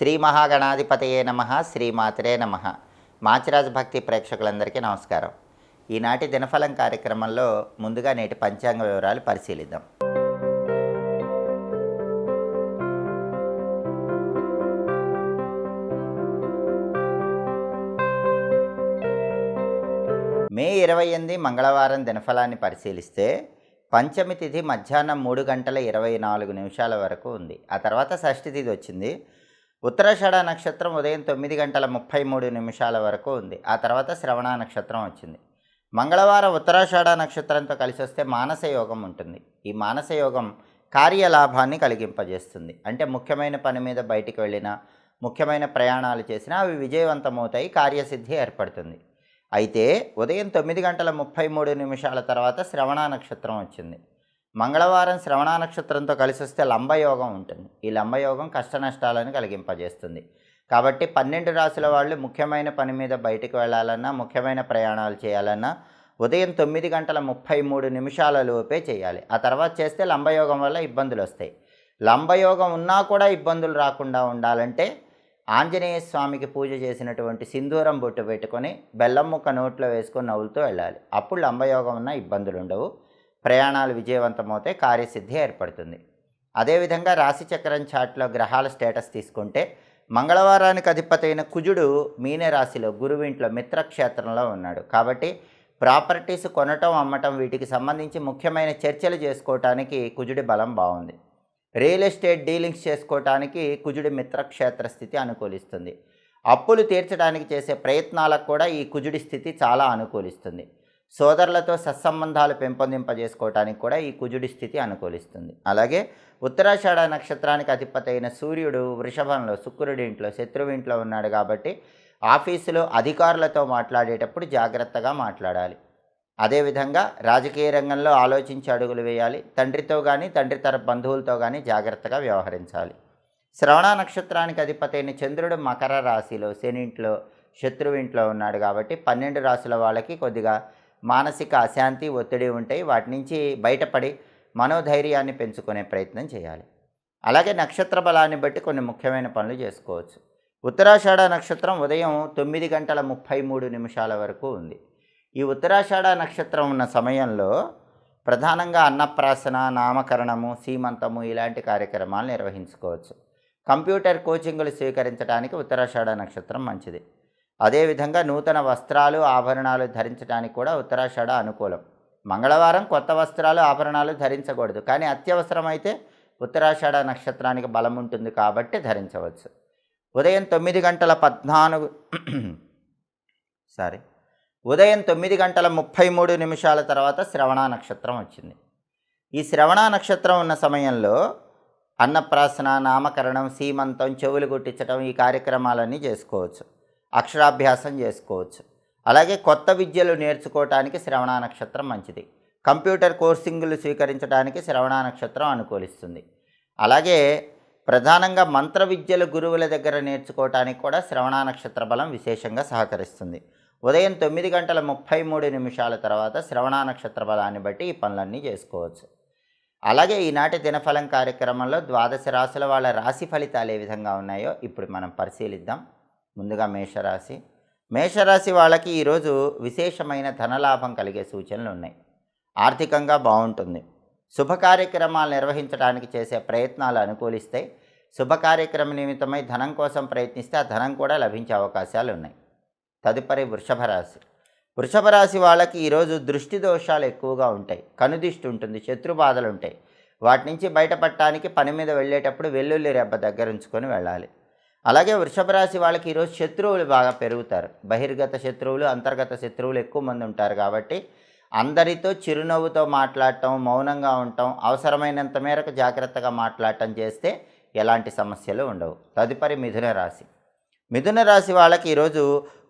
శ్రీ మహాగణాధిపతయే నమ శ్రీమాతరే నమ. మాచిరాజ్ భక్తి ప్రేక్షకులందరికీ నమస్కారం. ఈనాటి దినఫలం కార్యక్రమంలో ముందుగా నేటి పంచాంగ వివరాలు పరిశీలిద్దాం. మే ఇరవై ఎనిమిది మంగళవారం దినఫలాన్ని పరిశీలిస్తే పంచమి తిథి మధ్యాహ్నం మూడు గంటల ఇరవై నాలుగు నిమిషాల వరకు ఉంది. ఆ తర్వాత షష్ఠి తిథి వచ్చింది. ఉత్తరాషాఢ నక్షత్రం ఉదయం తొమ్మిది గంటల ముప్పై మూడు నిమిషాల వరకు ఉంది. ఆ తర్వాత శ్రవణ నక్షత్రం వచ్చింది. మంగళవారం ఉత్తరాషాఢ నక్షత్రంతో కలిసి వస్తే మానస యోగం ఉంటుంది. ఈ మానస యోగం కార్యలాభాన్ని కలిగింపజేస్తుంది. అంటే ముఖ్యమైన పని మీద బయటికి వెళ్ళినా ముఖ్యమైన ప్రయాణాలు చేసినా అవి విజయవంతమవుతాయి కార్యసిద్ధి ఏర్పడుతుంది. అయితే ఉదయం తొమ్మిది గంటల ముప్పై మూడు నిమిషాల తర్వాత శ్రవణ నక్షత్రం వచ్చింది. మంగళవారం శ్రవణ నక్షత్రంతో కలిసి వస్తే లంబయోగం ఉంటుంది. ఈ లంబయోగం కష్ట నష్టాలను కలిగింపజేస్తుంది. కాబట్టి పన్నెండు రాసుల వాళ్ళు ముఖ్యమైన పని మీద బయటికి వెళ్ళాలన్నా ముఖ్యమైన ప్రయాణాలు చేయాలన్నా ఉదయం తొమ్మిది గంటల ముప్పై మూడు నిమిషాల లోపే చేయాలి. ఆ తర్వాత చేస్తే లంబయోగం వల్ల ఇబ్బందులు వస్తాయి. లంబయోగం ఉన్నా కూడా ఇబ్బందులు రాకుండా ఉండాలంటే ఆంజనేయ స్వామికి పూజ చేసినటువంటి సింధూరం బొట్టు పెట్టుకొని బెల్లం ముక్క నోట్లో వేసుకొని నవ్వులతో వెళ్ళాలి. అప్పుడు లంబయోగం ఉన్న ఇబ్బందులు ఉండవు ప్రయాణాలు విజయవంతమవుతే కార్యసిద్ధి ఏర్పడుతుంది. అదేవిధంగా రాశిచక్రం చాట్లో గ్రహాల స్టేటస్ తీసుకుంటే మంగళవారానికి అధిపతైన కుజుడు మీనరాశిలో గురువింట్లో మిత్రక్షేత్రంలో ఉన్నాడు. కాబట్టి ప్రాపర్టీస్ కొనటం అమ్మటం వీటికి సంబంధించి ముఖ్యమైన చర్చలు చేసుకోవటానికి కుజుడి బలం బాగుంది. రియల్ ఎస్టేట్ డీలింగ్స్ చేసుకోవటానికి కుజుడి మిత్రక్షేత్ర స్థితి అనుకూలిస్తుంది. అప్పులు తీర్చడానికి చేసే ప్రయత్నాలకు కూడా ఈ కుజుడి స్థితి చాలా అనుకూలిస్తుంది. సోదరులతో సత్సంబంధాలు పెంపొందింపజేసుకోవటానికి కూడా ఈ కుజుడి స్థితి అనుకూలిస్తుంది. అలాగే ఉత్తరాషాఢ నక్షత్రానికి అధిపతి అయిన సూర్యుడు వృషభంలో శుక్రుడి ఇంట్లో శత్రువు ఇంట్లో ఉన్నాడు కాబట్టి ఆఫీసులో అధికారులతో మాట్లాడేటప్పుడు జాగ్రత్తగా మాట్లాడాలి. అదేవిధంగా రాజకీయ రంగంలో ఆలోచించి అడుగులు వేయాలి. తండ్రితో కానీ తండ్రి తరపు బంధువులతో కానీ జాగ్రత్తగా వ్యవహరించాలి. శ్రవణ నక్షత్రానికి అధిపతి అయిన చంద్రుడు మకర రాశిలో శని ఇంట్లో శత్రువు ఇంట్లో ఉన్నాడు కాబట్టి పన్నెండు రాశుల వాళ్ళకి కొద్దిగా మానసిక అశాంతి ఒత్తిడి ఉంటాయి వాటి నుంచి బయటపడి మనోధైర్యాన్ని పెంచుకునే ప్రయత్నం చేయాలి. అలాగే నక్షత్ర బలాన్ని బట్టి కొన్ని ముఖ్యమైన పనులు చేసుకోవచ్చు. ఉత్తరాషాఢ నక్షత్రం ఉదయం తొమ్మిది గంటల ముప్పై మూడు నిమిషాల వరకు ఉంది. ఈ ఉత్తరాషాఢ నక్షత్రం ఉన్న సమయంలో ప్రధానంగా అన్నప్రాసన నామకరణము సీమంతము ఇలాంటి కార్యక్రమాలు నిర్వహించుకోవచ్చు. కంప్యూటర్ కోచింగ్లు స్వీకరించడానికి ఉత్తరాషాఢ నక్షత్రం మంచిది. అదేవిధంగా నూతన వస్త్రాలు ఆభరణాలు ధరించడానికి కూడా ఉత్తరాషాఢ అనుకూలం. మంగళవారం కొత్త వస్త్రాలు ఆభరణాలు ధరించకూడదు. కానీ అత్యవసరమైతే ఉత్తరాషాఢ నక్షత్రానికి బలం ఉంటుంది కాబట్టి ధరించవచ్చు. ఉదయం తొమ్మిది గంటల పద్నాలుగు సారీ. ఉదయం తొమ్మిది గంటల ముప్పై మూడు నిమిషాల తర్వాత శ్రవణ నక్షత్రం వచ్చింది. ఈ శ్రవణ నక్షత్రం ఉన్న సమయంలో అన్నప్రాసన నామకరణం సీమంతం చెవులు గుట్టించడం ఈ కార్యక్రమాలన్నీ చేసుకోవచ్చు. అక్షరాభ్యాసం చేసుకోవచ్చు. అలాగే కొత్త విద్యలు నేర్చుకోవటానికి శ్రవణ నక్షత్రం మంచిది. కంప్యూటర్ కోర్సింగ్లు స్వీకరించడానికి శ్రవణ నక్షత్రం అనుకూలిస్తుంది. అలాగే ప్రధానంగా మంత్ర విద్యలు గురువుల దగ్గర నేర్చుకోవటానికి కూడా శ్రవణ నక్షత్ర బలం విశేషంగా సహకరిస్తుంది. ఉదయం తొమ్మిది గంటల ముప్పై మూడు నిమిషాల తర్వాత శ్రవణ నక్షత్ర బలాన్ని బట్టి ఈ పనులన్నీ చేసుకోవచ్చు. అలాగే ఈనాటి దినఫలం కార్యక్రమంలో ద్వాదశ రాశుల వాళ్ళ రాశి ఫలితాలు ఏ విధంగా ఉన్నాయో ఇప్పుడు మనం పరిశీలిద్దాం. ముందుగా మేషరాశి. మేషరాశి వాళ్ళకి ఈరోజు విశేషమైన ధనలాభం కలిగే సూచనలు ఉన్నాయి. ఆర్థికంగా బాగుంటుంది. శుభ కార్యక్రమాలు నిర్వహించడానికి చేసే ప్రయత్నాలు అనుకూలిస్తాయి శుభ కార్యక్రమ నిమిత్తమై ధనం కోసం ప్రయత్నిస్తే ఆ ధనం కూడా లభించే అవకాశాలు ఉన్నాయి. తదుపరి వృషభ రాశి. వృషభ రాశి వాళ్ళకి ఈరోజు దృష్టి దోషాలు ఎక్కువగా ఉంటాయి. కనుదిష్టి ఉంటుంది శత్రు బాధలు ఉంటాయి. వాటి నుంచి బయటపడటానికి పని మీద వెళ్ళేటప్పుడు వెల్లుల్లి రెబ్బ దగ్గర ఉంచుకొని వెళ్ళాలి. అలాగే వృషభ రాశి వాళ్ళకి ఈరోజు శత్రువులు బాగా పెరుగుతారు. బహిర్గత శత్రువులు అంతర్గత శత్రువులు ఎక్కువ మంది ఉంటారు కాబట్టి అందరితో చిరునవ్వుతో మాట్లాడటం మౌనంగా ఉండటం అవసరమైనంత మేరకు జాగ్రత్తగా మాట్లాడటం చేస్తే ఎలాంటి సమస్యలు ఉండవు. తదుపరి మిథున రాశి. మిథున రాశి వాళ్ళకి ఈరోజు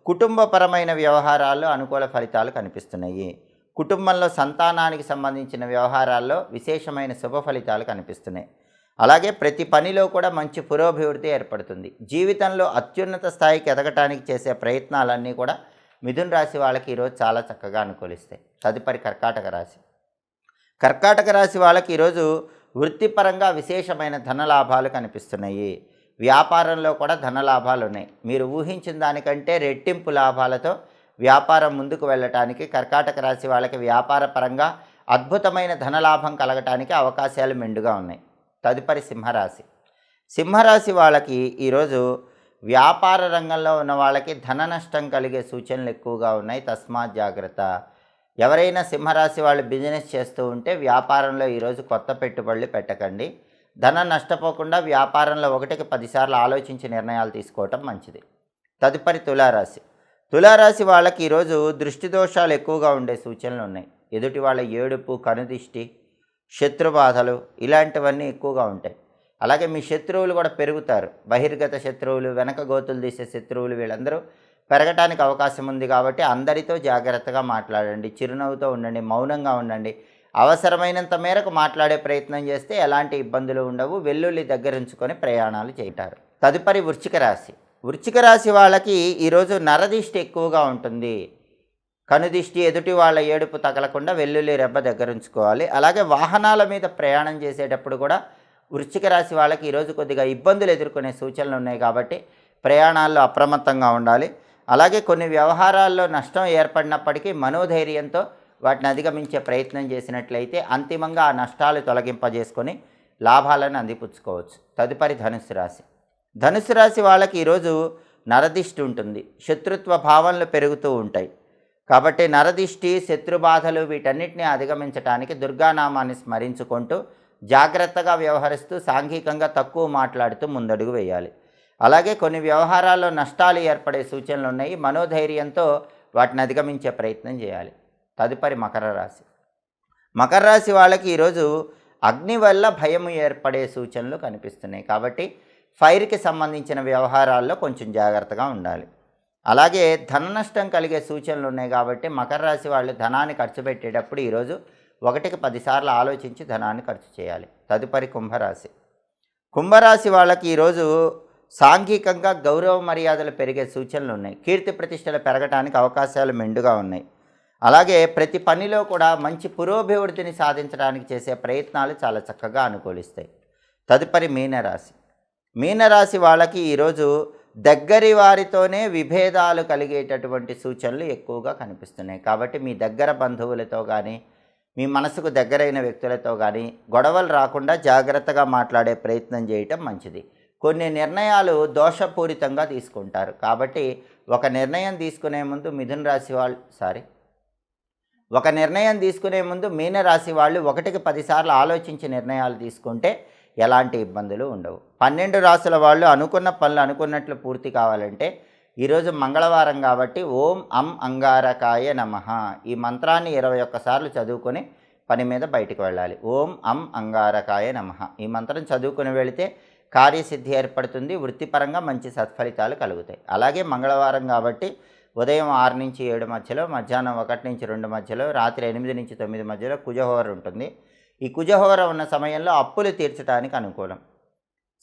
కుటుంబపరమైన వ్యవహారాల్లో అనుకూల ఫలితాలు కనిపిస్తున్నాయి. కుటుంబంలో సంతానానికి సంబంధించిన వ్యవహారాల్లో విశేషమైన శుభ ఫలితాలు కనిపిస్తున్నాయి. అలాగే ప్రతి పనిలో కూడా మంచి పురోభివృద్ధి ఏర్పడుతుంది. జీవితంలో అత్యున్నత స్థాయికి ఎదగటానికి చేసే ప్రయత్నాలన్నీ కూడా మిథున్ రాశి వాళ్ళకి ఈరోజు చాలా చక్కగా అనుకూలిస్తాయి. తదుపరి కర్కాటక రాశి. కర్కాటక రాశి వాళ్ళకి ఈరోజు వృత్తిపరంగా విశేషమైన ధన లాభాలు కనిపిస్తున్నాయి. వ్యాపారంలో కూడా ధన లాభాలు ఉన్నాయి. మీరు ఊహించిన దానికంటే రెట్టింపు లాభాలతో వ్యాపారం ముందుకు వెళ్ళటానికి కర్కాటక రాశి వాళ్ళకి వ్యాపార పరంగా అద్భుతమైన ధనలాభం కలగటానికి అవకాశాలు మెండుగా ఉన్నాయి. తదుపరి సింహరాశి. సింహరాశి వాళ్ళకి ఈరోజు వ్యాపార రంగంలో ఉన్న వాళ్ళకి ధన నష్టం కలిగే సూచనలు ఎక్కువగా ఉన్నాయి. తస్మాత్ జాగ్రత్త. ఎవరైనా సింహరాశి వాళ్ళు బిజినెస్ చేస్తూ ఉంటే వ్యాపారంలో ఈరోజు కొత్త పెట్టుబడులు పెట్టకండి. ధనం నష్టపోకుండా వ్యాపారంలో ఒకటికి పదిసార్లు ఆలోచించి నిర్ణయాలు తీసుకోవటం మంచిది. తదుపరి తులారాశి. తులారాశి వాళ్ళకి ఈరోజు దృష్టి దోషాలు ఎక్కువగా ఉండే సూచనలు ఉన్నాయి. ఎదుటి వాళ్ళ ఏడుపు కనుదిష్టి శత్రుబాధలు ఇలాంటివన్నీ ఎక్కువగా ఉంటాయి. అలాగే మీ శత్రువులు కూడా పెరుగుతారు. బహిర్గత శత్రువులు వెనక గోతులు తీసే శత్రువులు వీళ్ళందరూ పెరగటానికి అవకాశం ఉంది కాబట్టి అందరితో జాగ్రత్తగా మాట్లాడండి. చిరునవ్వుతో ఉండండి మౌనంగా ఉండండి. అవసరమైనంత మేరకు మాట్లాడే ప్రయత్నం చేస్తే ఎలాంటి ఇబ్బందులు ఉండవు. వెల్లుల్లి దగ్గర ఉంచుకొని ప్రయాణాలు చేయంటారు తదుపరి వృచ్చిక రాశి. వృచ్చిక రాశి వాళ్ళకి ఈరోజు నరదిష్టి ఎక్కువగా ఉంటుంది. కనుదిష్టి ఎదుటి వాళ్ళ ఏడుపు తగలకుండా వెల్లుల్లి రెబ్బ దగ్గర ఉంచుకోవాలి. అలాగే వాహనాల మీద ప్రయాణం చేసేటప్పుడు కూడా వృశ్చిక రాశి వాళ్ళకి ఈరోజు కొద్దిగా ఇబ్బందులు ఎదుర్కొనే సూచనలు ఉన్నాయి కాబట్టి ప్రయాణాల్లో అప్రమత్తంగా ఉండాలి. అలాగే కొన్ని వ్యవహారాల్లో నష్టం ఏర్పడినప్పటికీ మనోధైర్యంతో వాటిని అధిగమించే ప్రయత్నం చేసినట్లయితే అంతిమంగా ఆ నష్టాలు తొలగింపజేసుకొని లాభాలను అందిపుచ్చుకోవచ్చు. తదుపరి ధనుసు రాశి. ధనుసు రాశి వాళ్ళకి ఈరోజు నరదిష్టి ఉంటుంది. శత్రుత్వ భావనలు పెరుగుతూ ఉంటాయి. కాబట్టి నరదిష్టి శత్రుబాధలు వీటన్నిటిని అధిగమించడానికి దుర్గానామాన్ని స్మరించుకుంటూ జాగ్రత్తగా వ్యవహరిస్తూ సాంఘికంగా తక్కువ మాట్లాడుతూ ముందడుగు వేయాలి. అలాగే కొన్ని వ్యవహారాల్లో నష్టాలు ఏర్పడే సూచనలు ఉన్నాయి. మనోధైర్యంతో వాటిని అధిగమించే ప్రయత్నం చేయాలి. తదుపరి మకర రాశి. మకర రాశి వాళ్ళకి ఈరోజు అగ్ని వల్ల భయం ఏర్పడే సూచనలు కనిపిస్తున్నాయి. కాబట్టి ఫైర్కి సంబంధించిన వ్యవహారాల్లో కొంచెం జాగ్రత్తగా ఉండాలి. అలాగే ధన నష్టం కలిగే సూచనలు ఉన్నాయి కాబట్టి మకర రాశి వాళ్ళు ధనాన్ని ఖర్చు పెట్టేటప్పుడు ఈరోజు ఒకటికి పదిసార్లు ఆలోచించి ధనాన్ని ఖర్చు చేయాలి. తదుపరి కుంభరాశి. కుంభరాశి వాళ్ళకి ఈరోజు సాంఘికంగా గౌరవ మర్యాదలు పెరిగే సూచనలు ఉన్నాయి. కీర్తి ప్రతిష్టలు పెరగడానికి అవకాశాలు మెండుగా ఉన్నాయి. అలాగే ప్రతి పనిలో కూడా మంచి పురోభివృద్ధిని సాధించడానికి చేసే ప్రయత్నాలు చాలా చక్కగా అనుకూలిస్తాయి. తదుపరి మీనరాశి. మీనరాశి వాళ్ళకి ఈరోజు దగ్గరి వారితోనే విభేదాలు కలిగేటటువంటి సూచనలు ఎక్కువగా కనిపిస్తున్నాయి. కాబట్టి మీ దగ్గర బంధువులతో కానీ మీ మనసుకు దగ్గరైన వ్యక్తులతో కానీ గొడవలు రాకుండా జాగ్రత్తగా మాట్లాడే ప్రయత్నం చేయటం మంచిది. కొన్ని నిర్ణయాలు దోషపూరితంగా తీసుకుంటారు. కాబట్టి ఒక నిర్ణయం తీసుకునే ముందు మిథున రాశి వాళ్ళు సారీ ఒక నిర్ణయం తీసుకునే ముందు మీనరాశి వాళ్ళు ఒకటికి పదిసార్లు ఆలోచించి నిర్ణయాలు తీసుకుంటే ఎలాంటి ఇబ్బందులు ఉండవు. పన్నెండు రాసుల వాళ్ళు అనుకున్న పనులు అనుకున్నట్లు పూర్తి కావాలంటే ఈరోజు మంగళవారం కాబట్టి ఓం అం అంగారకాయ నమ. ఈ మంత్రాన్ని ఇరవై ఒక్కసార్లు చదువుకొని పని మీద బయటికి వెళ్ళాలి. ఓం అం అంగారకాయ నమ. ఈ మంత్రం చదువుకుని వెళితే కార్యసిద్ధి ఏర్పడుతుంది వృత్తిపరంగా మంచి సత్ఫలితాలు కలుగుతాయి. అలాగే మంగళవారం కాబట్టి ఉదయం ఆరు నుంచి ఏడు మధ్యలో మధ్యాహ్నం ఒకటి నుంచి రెండు మధ్యలో రాత్రి ఎనిమిది నుంచి తొమ్మిది మధ్యలో కుజహోర ఉంటుంది. ఈ కుజహోర ఉన్న సమయంలో అప్పులు తీర్చడానికి అనుకూలం.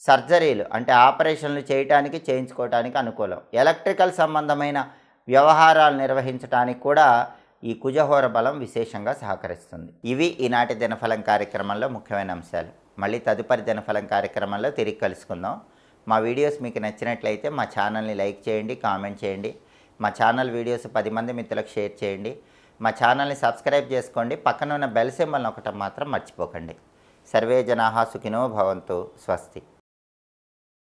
సర్జరీలు అంటే ఆపరేషన్లు చేయటానికి చేయించుకోవటానికి అనుకూలం. ఎలక్ట్రికల్ సంబంధమైన వ్యవహారాలు నిర్వహించడానికి కూడా ఈ కుజహోర బలం విశేషంగా సహకరిస్తుంది. ఇవి ఈనాటి దినఫలం కార్యక్రమంలో ముఖ్యమైన అంశాలు. మళ్ళీ తదుపరి దినఫలం కార్యక్రమంలో తిరిగి కలుసుకుందాం. మా వీడియోస్ మీకు నచ్చినట్లయితే మా ఛానల్ని లైక్ చేయండి కామెంట్ చేయండి. మా ఛానల్ వీడియోస్ పది మంది మిత్రులకు షేర్ చేయండి. మా ఛానల్ని సబ్స్క్రైబ్ చేసుకోండి. పక్కన ఉన్న బెల్ సింబల్ ఒకటం మాత్రం మర్చిపోకండి. సర్వే జనాహా సుఖినో భవంతు. స్వస్తి.